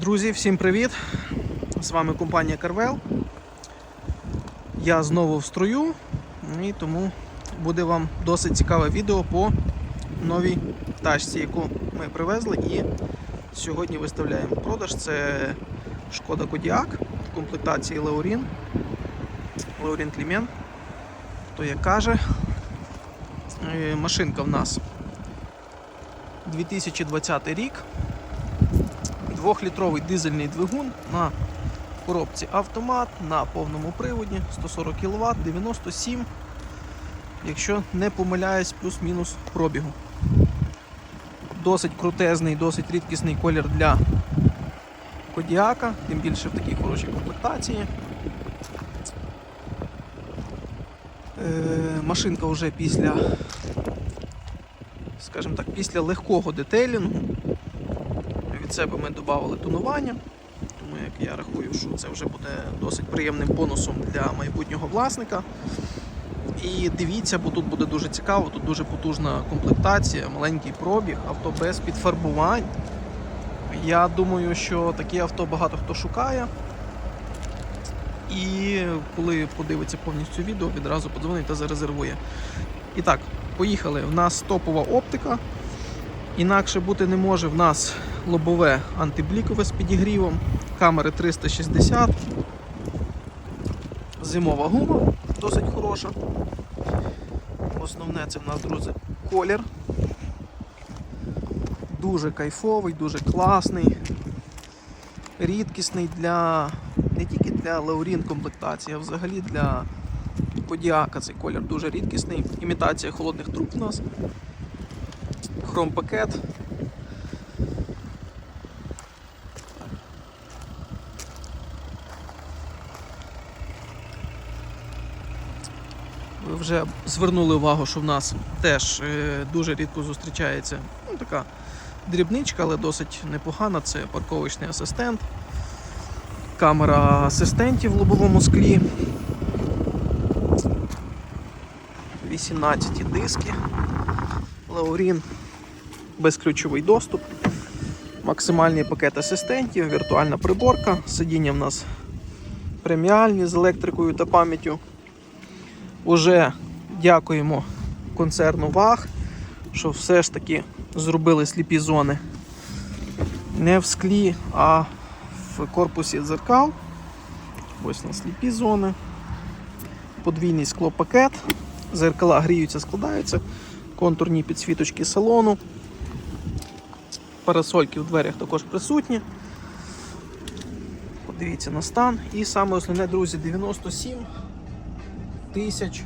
Друзі, всім привіт! З вами компанія Carvel. Я знову в строю і тому буде вам досить цікаве відео по новій тачці, яку ми привезли і сьогодні виставляємо продаж. Це Шкода Кодіак в комплектації Леорін. Леорін Клімент. То як каже, Е, машинка в нас 2020 рік. Двохлітровий дизельний двигун на коробці автомат на повному приводі 140 кВт, 97, якщо не помиляюсь, плюс-мінус пробігу. Досить крутезний, досить рідкісний колір для Кодіака, тим більше в такій хорошій комплектації. Е, машинка вже після, скажімо так, після легкого детейлінгу від себе ми додали тонування, тому як я рахую, що це вже буде досить приємним бонусом для майбутнього власника. І дивіться, бо тут буде дуже цікаво, тут дуже потужна комплектація, маленький пробіг, авто без підфарбувань. Я думаю, що такі авто багато хто шукає. І коли подивиться повністю відео, відразу подзвонить та зарезервує. І так, поїхали. В нас топова оптика. Інакше бути не може в нас лобове антиблікове з підігрівом, камери 360, зимова гума досить хороша. Основне це в нас, друзі, колір. Дуже кайфовий, дуже класний, рідкісний для не тільки для Леорін комплектації, а взагалі для Кодіака цей колір дуже рідкісний. Імітація холодних труб у нас. Хром пакет. Вже звернули увагу, що в нас теж е, дуже рідко зустрічається ну, така дрібничка, але досить непогана. Це парковочний асистент, камера асистентів в лобовому склі. 18 диски. Лаурін безключовий доступ, максимальний пакет асистентів, віртуальна приборка, сидіння в нас преміальні з електрикою та пам'яттю. Уже дякуємо концерну ВАГ, що все ж таки зробили сліпі зони не в склі, а в корпусі дзеркал. Ось на сліпі зони. Подвійний склопакет. Зеркала гріються, складаються, контурні підсвіточки салону. Парасольки в дверях також присутні. Подивіться на стан. І саме основне, друзі, 97 тисяч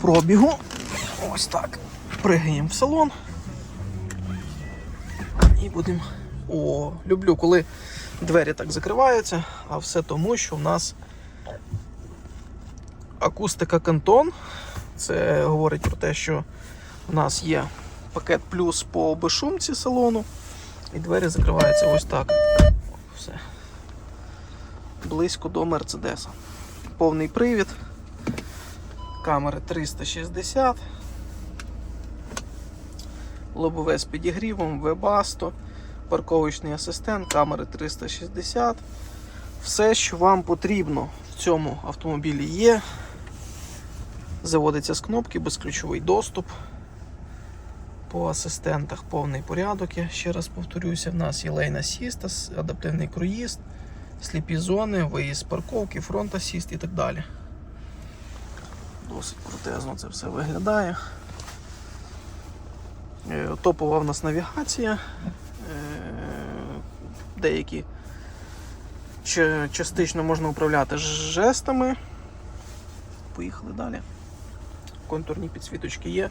пробігу. Ось так. Пригаємо в салон. І будемо. О, люблю, коли двері так закриваються, а все тому, що в нас акустика Кантон. Це говорить про те, що в нас є пакет плюс по безшумці салону. І двері закриваються ось так. Все. Близько до Мерседеса. Повний привід. Камери 360. Лобове з підігрівом, вебасто, парковочний асистент, камери 360. Все, що вам потрібно в цьому автомобілі є. Заводиться з кнопки, безключовий доступ. По асистентах повний порядок. Я ще раз повторюся, в нас є лейн асіст, адаптивний круїз, сліпі зони, виїзд з парковки, фронт асіст і так далі. Досить крутезно це все виглядає. Е, Топова в нас навігація. Е, Деякі частично можна управляти жестами. Поїхали далі. Контурні підсвіточки є.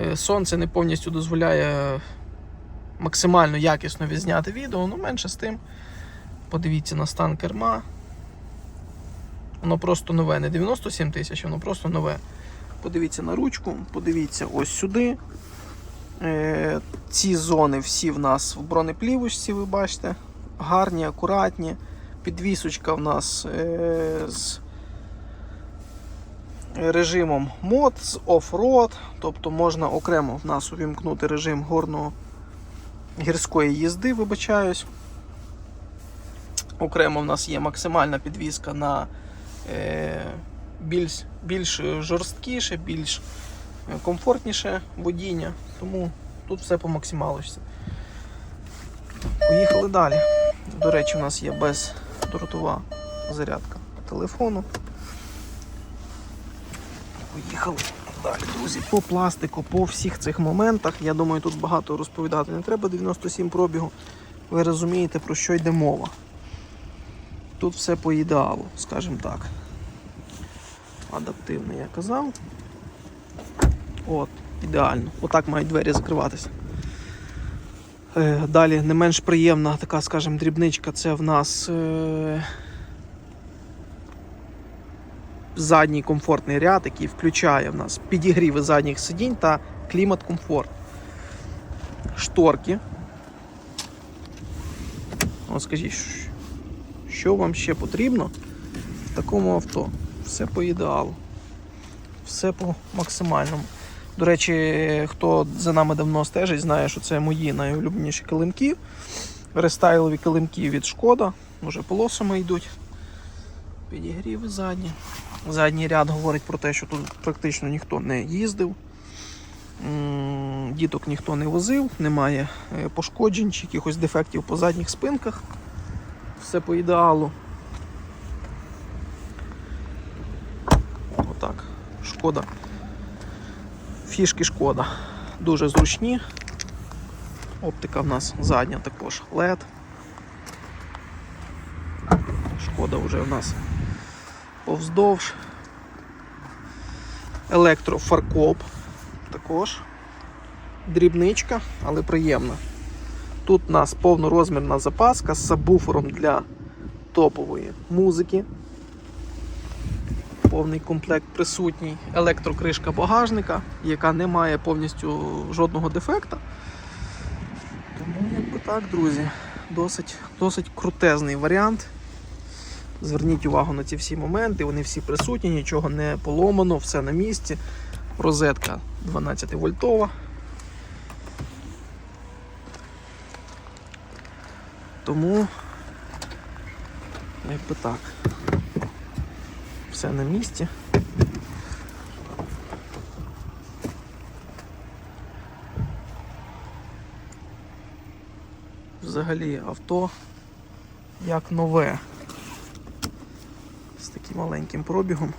Е, Сонце не повністю дозволяє максимально якісно відзняти відео, але менше з тим. Подивіться на стан керма. Воно просто нове, не 97 тисяч, воно просто нове. Подивіться на ручку, подивіться ось сюди. Е, Ці зони всі в нас в бронеплівочці, ви бачите. Гарні, акуратні. Підвісочка в нас е, з режимом мод, з оффроад, тобто можна окремо в нас увімкнути режим горного гірської їзди, вибачаюсь. Окремо в нас є максимальна підвізка на більш, більш жорсткіше, більш е, комфортніше водіння. Тому тут все по максималочці. Поїхали далі. До речі, у нас є бездротова зарядка телефону. Поїхали далі, друзі. По пластику, по всіх цих моментах. Я думаю, тут багато розповідати не треба. 97 пробігу. Ви розумієте, про що йде мова. Тут все по ідеалу, скажімо так. Адаптивно я казав. От, ідеально. Отак мають двері закриватися. Е, Далі не менш приємна така, скажімо, дрібничка це в нас е, задній комфортний ряд, який включає в нас підігріви задніх сидінь та клімат-комфорт. Шторки. О, скажіть, що вам ще потрібно в такому авто? Все по ідеалу. Все по максимальному. До речі, хто за нами давно стежить, знає, що це мої найулюбленіші килимки. Рестайлові килимки від Шкода. Уже полосами йдуть. Підігріви задні. Задній ряд говорить про те, що тут практично ніхто не їздив. Діток ніхто не возив, немає е, пошкоджень чи якихось дефектів по задніх спинках. Все по ідеалу. Отак. Шкода. Фішки шкода. Дуже зручні. Оптика в нас задня також LED. Шкода вже в нас повздовж. Електрофаркоп також. Дрібничка, але приємна. Тут у нас повнорозмірна запаска з сабвуфером для топової музики. Повний комплект присутній, електрокришка багажника, яка не має повністю жодного дефекта. Тому, якби так, друзі, досить, досить крутезний варіант. Зверніть увагу на ці всі моменти, вони всі присутні, нічого не поломано, все на місці. Розетка 12 вольтова. Тому, якби так, все на місці. Взагалі авто як нове з таким маленьким пробігом.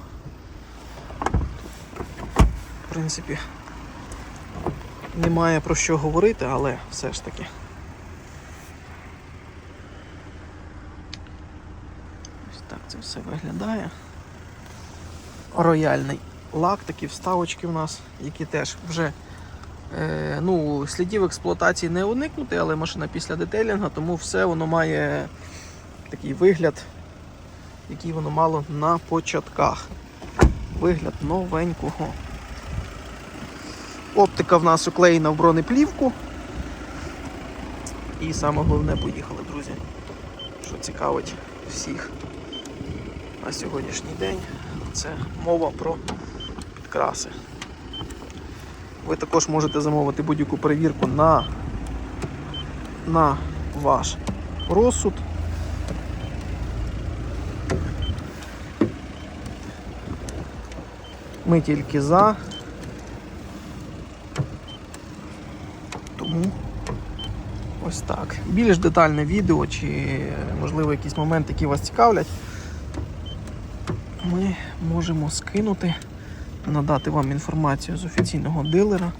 В принципі, немає про що говорити, але все ж таки. Ось так це все виглядає. Рояльний лак, такі вставочки в нас, які теж вже е, ну, слідів експлуатації не уникнути, але машина після детейлінга, тому все воно має такий вигляд, який воно мало на початках. Вигляд новенького. Оптика в нас уклеєна в бронеплівку. І саме головне поїхали, друзі. Що цікавить всіх на сьогоднішній день, це мова про підкраси. Ви також можете замовити будь-яку перевірку на, на ваш розсуд. Ми тільки за. Тому ось так. Більш детальне відео чи, можливо, якісь моменти, які вас цікавлять, ми можемо скинути, надати вам інформацію з офіційного дилера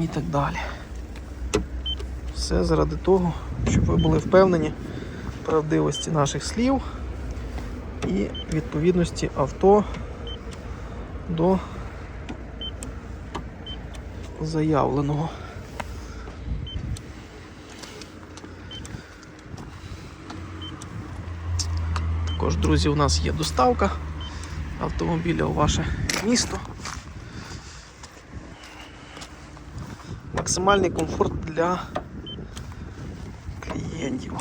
і так далі. Все заради того, щоб ви були впевнені в правдивості наших слів і відповідності авто до заявленого. Також, друзі, у нас є доставка автомобіля у ваше місто. Максимальний комфорт для клієнтів.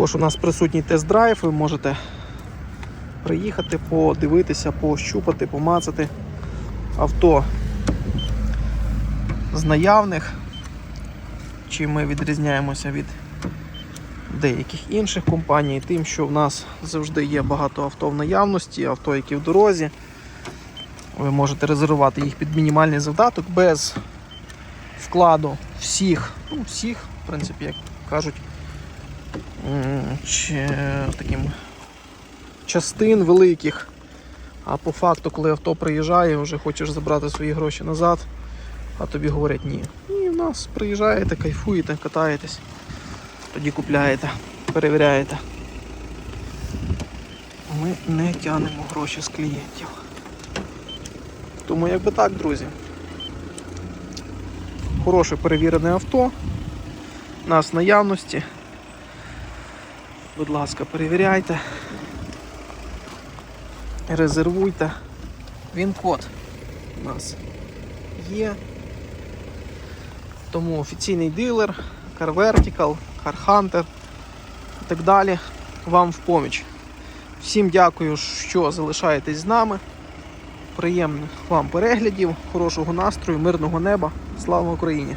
Також у нас присутній тест-драйв, ви можете приїхати, подивитися, пощупати, помацати авто з наявних. Чим ми відрізняємося від деяких інших компаній, тим, що в нас завжди є багато авто в наявності, авто, які в дорозі. Ви можете резервувати їх під мінімальний завдаток без вкладу всіх, ну, всіх, в принципі, як кажуть, чи, таким частин великих. А по факту, коли авто приїжджає, вже хочеш забрати свої гроші назад, а тобі говорять ні. І в нас приїжджаєте, кайфуєте, катаєтесь, тоді купляєте, перевіряєте. Ми не тянемо гроші з клієнтів. Тому якби так, друзі. Хороше перевірене авто. У нас наявності. Будь ласка, перевіряйте. Резервуйте. Він код у нас є. Тому офіційний дилер, Car Vertical, Car Hunter і так далі вам в поміч. Всім дякую, що залишаєтесь з нами. Приємних вам переглядів, хорошого настрою, мирного неба. Слава Україні!